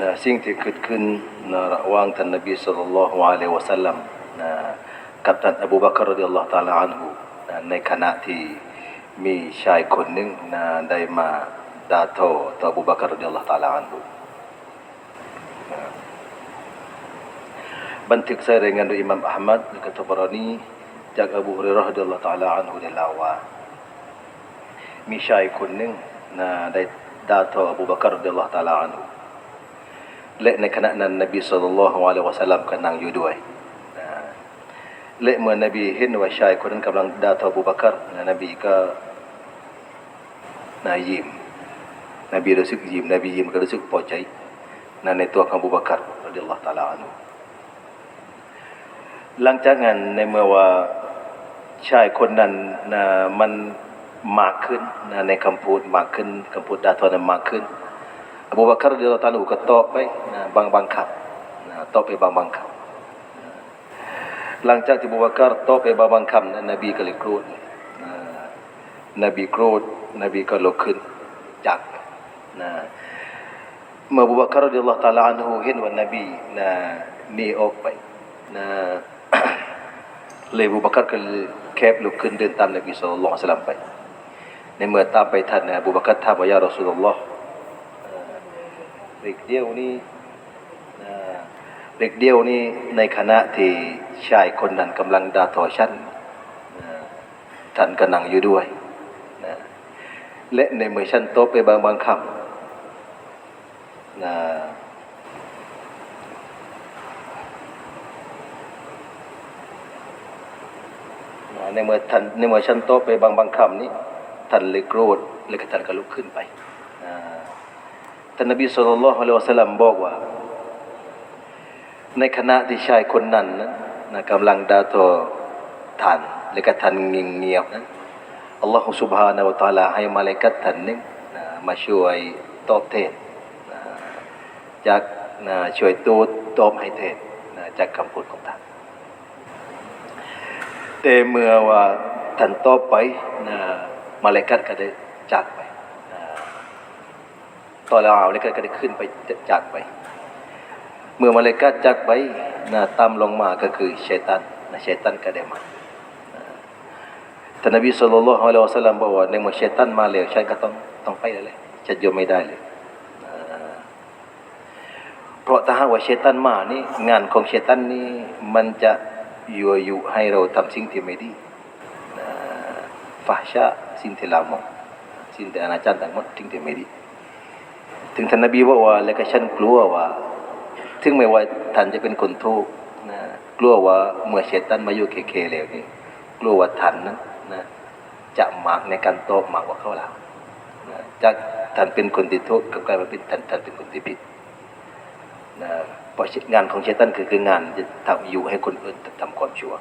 นะสิ่งที่เกิดขึ้นนะระหว่างท่านนบีสุลต่านละฮ์อะลัยฮิวะสัลลัมนะกับท่านอบูบักรรดิยัลลอฮฺตะอาลาอันฮุนะในขณะที่มีชายคนหนึ่งนะได้มาด่าทอต่ออบูบักรรดิยัลลอฮฺตะอาลาอันฮุนะบันทึกใส่รายงานโดยอิหมัมอัลมัดและก็ตบรานีจากอบูฮุเรยเราะห์รดิยัลลอฮฺตะอาลาอันฮุได้เล่าว่ามีชายคนหนึ่งนะได้ด่าทออบูบักรรดิยัลลอฮฺตะอาลาอันฮุ และในขณะนั้นนบีสุลต่านละฮ์อะลัยวะสัลลัมก็นั่งอยู่ด้วยและเมื่อนบีเห็นว่าชายคนนั้นกำลังด่าทอบูบักรนบีก็นายิมนบีรู้สึกยิมนบียิมก็รู้สึกพอใจนะในตัวของบูบักรรดิยัลลอฮฺตาลาอันุหลังจากนั้นในเมื่อว่าชายคนนั้นนะมันมากขึ้นนะในคำพูดมากขึ้นคำพูดด่าทอนั้นมากขึ้น อบูบักรรดิยัลลอฮฺตาลาก็ตอบไปนะบางบางคำนะตอบไปบางบางคำนะหลังจากที่อบูบักรตอบไปบางบางคำนะนบีก็เลยโกรธนบีโกรธนบีก็ลุกขึ้นจากนะเมื่ออบูบักรรดิยัลลอฮฺตะอาลาอันฮูเห็นว่านบีนะหนีออกไปนะเลยอบูบักรก็เลแคบลุกขึ้นเดินตามนบีสุลต่านละฮ์สัลลัมไป ในเมื่อตามไปทันนะอบูบักรถามว่ายารอสูลุลลอฮ์ เด็กเดียวนี่เด็กเดียวนี่ในขณะที่ชายคนนั้นกำลังด่าทอฉันนท่านก็นั่งอยู่ด้วยนะและในเมื่อฉันโตไปบางบางคำนะในเมื่อท่านในเมื่อฉันโตไปบางบางคำนี้ท่านเลยโกรธแล้วก็ท่านก็ลุกขึ้นไป ท่านนบีสุลต่านละฮ์อัลลัมบอกว่า ในขณะที่ชายคนนั้นนะกำลังดาทอท่านและก็ท่านเงียบนั้นอัลลอฮฺสุบฮานาวตาลาให้มาเลกัดท่านนึงนะมาช่วยตอบเทศนะจากนะช่วยตูดตอบให้เทศนะจากคำพูดของท่านแต่เมื่อว่าท่านตอบไปนะมาเลกัดก็ได้จากไป ตอนเราเอาเลยก็ได้ขึ้นไปจากไป เมื่อมาเลกัดจากไปนะตามลงมาก็คือชัยตันนะชัยตันก็ได้มาท่านนบีสุลต่านละฮ์อะลัยฮิวะสัลลัมบอกว่าในเมื่อชัยตันมาแล้วฉันก็ต้องต้องไปแล้วแหละฉันอยู่ไม่ได้เลยเพราะถ้าหากว่าชัยตันมานี่งานของชัยตันนี่มันจะยั่วยุให้เราทำสิ่งที่ไม่ดีฟาชะสิ่งที่ลามกสิ่งที่อนาจารต่างหมดสิ่งที่ไม่ดี ถึงท่านนบีบอกว่าแล้วก็ฉันกลัวว่า ถึงไม่ว่าท่านจะเป็นคนทุกข์นะกลัวว่าเมื่อเชตันมาอยู่เคเคแล้วนี่กลัวว่าท่านนั้นนะจะหมากในการโตหมากว่าเขาแล้วนะจากท่านเป็นคนที่ทุกข์กับกลายมาเป็นท่านท่านเป็นคนที่ผิดนะเพราะงานของเชตันคือคืองานจะทำอยู่ให้คนอื่นทำความชั่ว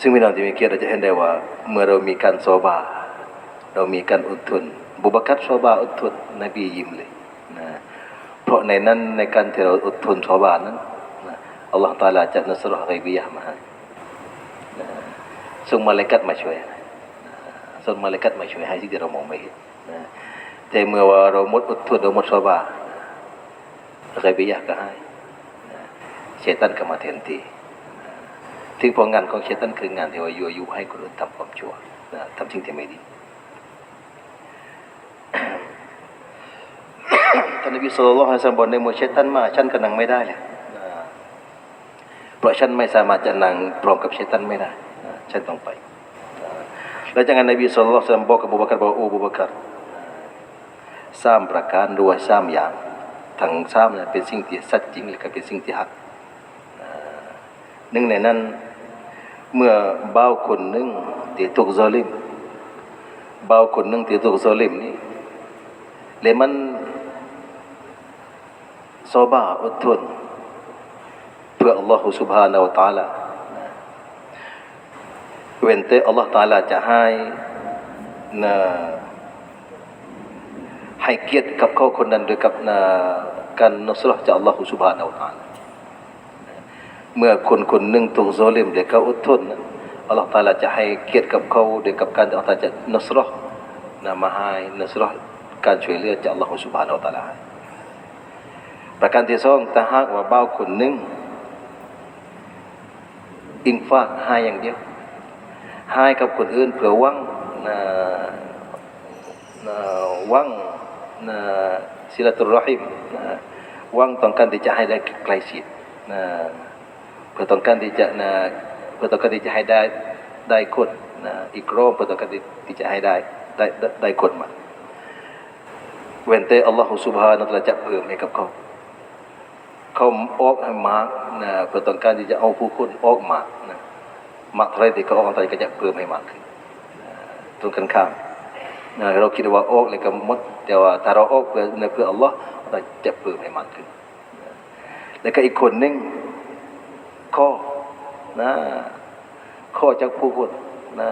ซึ่งพี่น้องที่มีเกียรติเราจะเห็นได้ว่า เมื่อเรามีการโซบา เรามีการอดทน บุบกัตโซบาอดทนนบียิ้มเลยนะเพราะในนั้นในการที่เราอดทนโซบานั้นนะอัลลอฮฺตาลาจะนัสรอฮ์ไกบียะห์มาให้นะส่งมาเลกัตมาช่วยนะส่งมาเลกัตมาช่วยให้สิ่งที่เรามองไม่เห็นนะแต่เมื่อว่าเราหมดอดทนเราหมดโซบาไกบียะห์ก็ให้เชตันก็มาแทนที่ถึงผลงานของเชตันคืองานที่ว่ายั่วยุให้คนอื่นทำความชั่วนะทำสิ่งที่ไม่ดี ท่านนบีสุลต่านละฮ์สัมบอกในเมื่อเชตันมาฉันก็นั่งไม่ได้เลยนะเพราะฉันไม่สามารถจะนั่งพร้อมกับเชตันไม่ได้นะฉันต้องไปนะแล้วจากนั้นนบีสุลต่านละฮ์สัมบอกกับบูบักรบอกโอ้บูบักรสามประการหรือว่าสามอย่างทั้งสามนั้นเป็นสิ่งที่สัจจริงและก็เป็นสิ่งที่หักนะหนึ่งในนั้นเมื่อบ่าวคนหนึ่งที่ถูกซอลิมบ่าวคนหนึ่งที่ถูกซอลิมนี่เลยมัน ซอบาอดทน เพื่ออัลลอฮฺสุบฮานาอัลตาลาเว้นแต่อัลลอฮฺตาลาจะให้นะให้เกียรติกับเขาคนนั้นโดยกับนะการนัสรจากอัลลอฮฺสุบฮานาอัลตาลาเมื่อคนคนหนึ่งถูกโซลิมเด็กเขาอดทนอัลลอฮฺตาลาจะให้เกียรติกับเขาโดยกับการอัลลอฮฺจะนสรนะมาให้นัสรการช่วยเหลือจากอัลลอฮฺสุบฮานาอัลตาลา ประการที่สองถ้าหากว่าเบ้าคนหนึ่งอิงฟากให้อย่างเดียวให้กับคนอื่นเผื่อวังนะนะวังนะศิลตุรหิมนะวังต้องการที่จะให้ได้ใกล้ชิดนะเพื่อต้องการที่จะนะเพื่อต้องการที่จะให้ได้ได้คนนะอีกรอบเพื่อต้องการที่จะให้ได้ได้ได้ไดคนมาเว้นแต่อัลลอฮฺสุบฮานะฮูวะตะอาลาจะเพิ่มให้กับเขา เขาออกให้มากนะเพื่อต้องการที่จะเอาผู้คนออกมานะมากเท่าไรที่เขาออกเท่าไรก็จะเพิ่มให้มากขึ้นตรงกันข้ามนะเราคิดว่าออกเลยก็มด แต่ว่าถ้าเราออกเพื่อในเพื่ออัลลอฮ์เราจะเพิ่มให้มากขึ้นแล้วก็อีกคนหนึ่งข้อนะข้อจากผู้คนนะ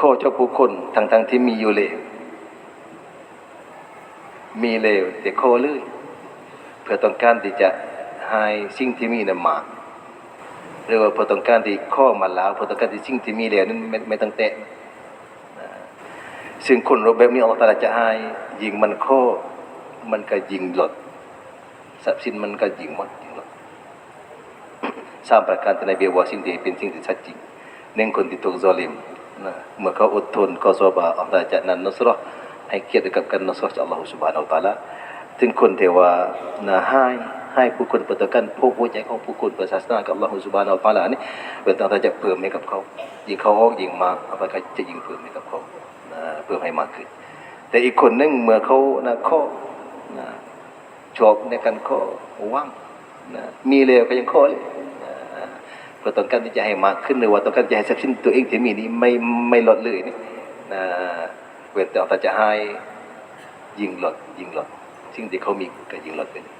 ข้อจากผู้คนทั้งๆที่มีอยู่เลยมีเลวแต่โคเลยเพื่อต้องการที่จะ ให้สิ่งที่มีนั้นมาหรือว่าพอต้องการที่ข้อมาแล้วพอต้องการที่สิ่งที่มีเลวนั้นไม่ไม่ต้องแตะซึ่งคนรูปแบบนี้อัลลอฮฺตาลาจะให้ยิงมันข้อมันก็ยิงหลดทรัพย์สินมันก็ยิงหมดยิงหลดสามประการที่ในเบียว่าสิ่งที่เป็นสิ่งที่ชัดจริงหนึ่งคนที่ถูกซอลิมนะเมื่อเขาอดทนก็ซอบาอัลลอฮฺจะนั้นนสราะห์ให้เกียรติกับการนสราะห์จากอัลลอฮฺสุบานอัลตาลาถึงคนที่ว่านะให้ ให้ผู้คนประกันผู้ผู้ใจของผู้คนประศาสนากับอัลลอฮฺสุบานาอัลตาลานี่เป็นต่างจะเพิ่มให้กับเขายิ่งเขาออกยิ่งมากอัลลอฮฺก็จะยิ่งเพิ่มให้กับเขาเพิ่มให้มากขึ้น แต่อีกคนนึงเมื่อเขานะข้อนะชอบในการข้อว่างนะมีเลวก็ยังข้อเลยนะเพื่อต้องการที่จะให้มากขึ้นหรือว่าต้องการจะให้ทรัพย์สินตัวเองที่มีนี้ไม่ไม่ลดเลยนี่นะเว้นแต่เราจะให้ยิงลดยิงลดสิ่งที่เขามีก็ยิงลดไปนี่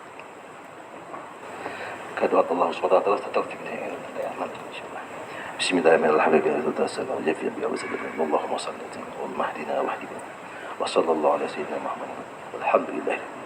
أدعو الله سبحانه وتعالى واستتوفيق بسم الله من الحمد لله رضا السلام جفيا بأوزدنا اللهم صل وسلم واهدنا واهدنا وصلى الله على سيدنا محمد. والحمد لله رب